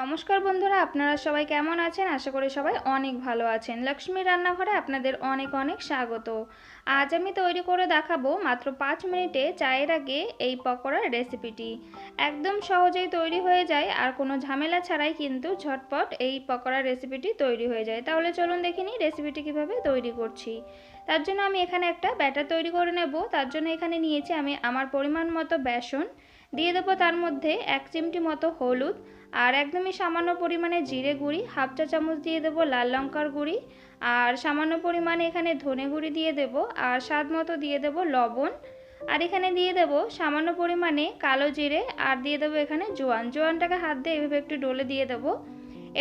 নমস্কার বন্ধুরা, আপনারা সবাই কেমন আছেন? আশা করি সবাই অনেক ভালো আছেন। লক্ষ্মী রান্নাঘরে আপনাদের অনেক অনেক স্বাগত। আজ আমি তৈরি করে দেখাবো মাত্র পাঁচ মিনিটে চায়ের আগে এই পকোড়ার রেসিপিটি। একদম সহজেই তৈরি হয়ে যায়, আর কোনো ঝামেলা ছাড়াই কিন্তু ঝটপট এই পকোড়ার রেসিপিটি তৈরি হয়ে যায়। তাহলে চলুন দেখিনি রেসিপিটি কীভাবে তৈরি করছি। তার জন্য আমি এখানে একটা ব্যাটার তৈরি করে নেব। তার জন্য এখানে নিয়েছি আমি আমার পরিমাণ মতো বেসন দিয়ে দেবো তার মধ্যে এক চিমটি মতো হলুদ আর একদমই সামান্য পরিমাণে জিরে গুঁড়ি, হাফ চা চামচ দিয়ে দেবো লাল লঙ্কার গুঁড়ি আর সামান্য পরিমাণে এখানে ধনে গুঁড়ি দিয়ে দেবো আর স্বাদ মতো দিয়ে দেবো লবণ। আর এখানে দিয়ে দেবো সামান্য পরিমাণে কালো জিরে আর দিয়ে দেবো এখানে জোয়ান। জোয়ানটাকে হাত দিয়ে এভাবে একটু ডলে দিয়ে দেবো।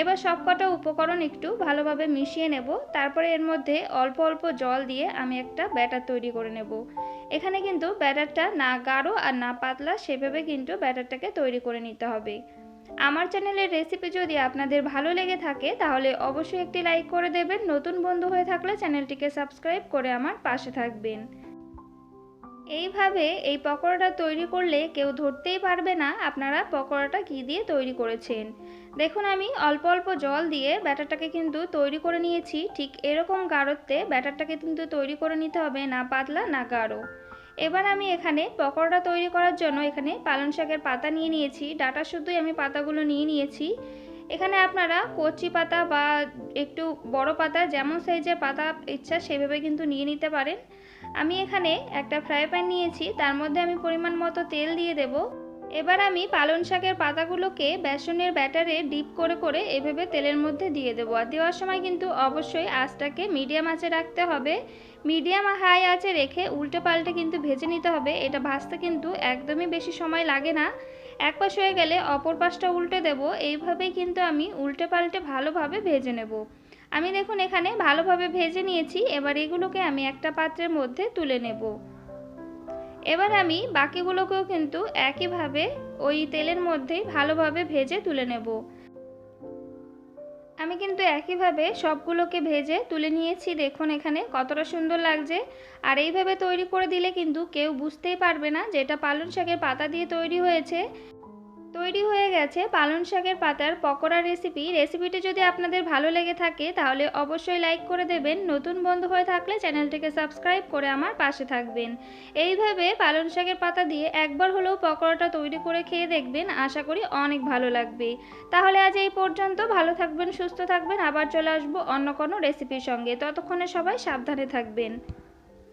এবার সব কটা উপকরণ একটু ভালোভাবে মিশিয়ে নেব। তারপরে এর মধ্যে অল্প অল্প জল দিয়ে আমি একটা ব্যাটার তৈরি করে নেব। এখানে কিন্তু ব্যাটারটা না গাঢ় আর না পাতলা, সেভাবে কিন্তু ব্যাটারটাকে তৈরি করে নিতে হবে। আমার চ্যানেলের রেসিপি যদি আপনাদের ভালো লেগে থাকে, তাহলে অবশ্যই একটি লাইক করে দেবেন। নতুন বন্ধু হয়ে থাকলে চ্যানেলটিকে সাবস্ক্রাইব করে আমার পাশে থাকবেন। এইভাবে এই পকোড়াটা তৈরি করলে কেউ ধরতেই পারবে না আপনারা পকোড়াটা কী দিয়ে তৈরি করেছেন। দেখুন আমি অল্প অল্প জল দিয়ে ব্যাটারটাকে কিন্তু তৈরি করে নিয়েছি। ঠিক এরকম গাঢ়ত্বে ব্যাটারটাকে কিন্তু তৈরি করে নিতে হবে না পাতলা, না গাঢ়। এবার আমি এখানে পকোড়া তৈরি করার জন্য এখানে পালং শাকের পাতা নিয়ে নিয়েছি। ডাটা শুদ্ধই আমি পাতাগুলো নিয়ে নিয়েছি। এখানে আপনারা কচি পাতা বা একটু বড় পাতা, যেমন সাইজের পাতা ইচ্ছা সেভাবে কিন্তু নিয়ে নিতে পারেন। আমি এখানে একটা ফ্রাই প্যান নিয়েছি। তার মধ্যে আমি পরিমাণ মতো তেল দিয়ে দেব। এবার আমি পালং শাকের পাতাগুলোকে বেসনের ব্যাটারে ডিপ করে করে এভাবে তেলের মধ্যে দিয়ে দেবো। আর দেওয়ার সময় কিন্তু অবশ্যই আঁচটাকে মিডিয়াম আঁচে রাখতে হবে। মিডিয়াম হাই আঁচে রেখে উল্টে পাল্টে কিন্তু ভেজে নিতে হবে। এটা ভাজতে কিন্তু একদমই বেশি সময় লাগে না। এক পাশ হয়ে গেলে অপর পাশটা উল্টে দেব। এইভাবেই কিন্তু আমি উল্টে পাল্টে ভালোভাবে ভেজে নেব। আমি দেখুন এখানে ভালোভাবে ভেজে নিয়েছি। এবার এগুলোকে আমি একটা পাত্রের মধ্যে তুলে নেব। এবার আমি বাকিগুলোকেও কিন্তু একইভাবে ওই তেলের মধ্যেই ভালোভাবে ভেজে তুলে নেব। আমি কিন্তু একইভাবে সবগুলোকে ভেজে তুলে নিয়েছি। দেখুন এখানে কতটা সুন্দর লাগছে। আর এইভাবে তৈরি করে দিলে কিন্তু কেউ বুঝতেই পারবে না যে এটা পালং শাকের পাতা দিয়ে তৈরি হয়েছে। তৈরি হয়ে গেছে পালং শাকের পাতার পকোড়া রেসিপি রেসিপিটি যদি আপনাদের ভালো লেগে থাকে, তাহলে অবশ্যই লাইক করে দেবেন। নতুন বন্ধু হয়ে থাকলে চ্যানেলটিকে সাবস্ক্রাইব করে আমার পাশে থাকবেন। এইভাবে পালং শাকের পাতা দিয়ে একবার হলেও পকোড়াটা তৈরি করে খেয়ে দেখবেন। আশা করি অনেক ভালো লাগবে। তাহলে আজ এই পর্যন্ত। ভালো থাকবেন, সুস্থ থাকবেন। আবার চলে আসব অন্য কোনো রেসিপির সঙ্গে। ততক্ষণে সবাই সাবধানে থাকবেন।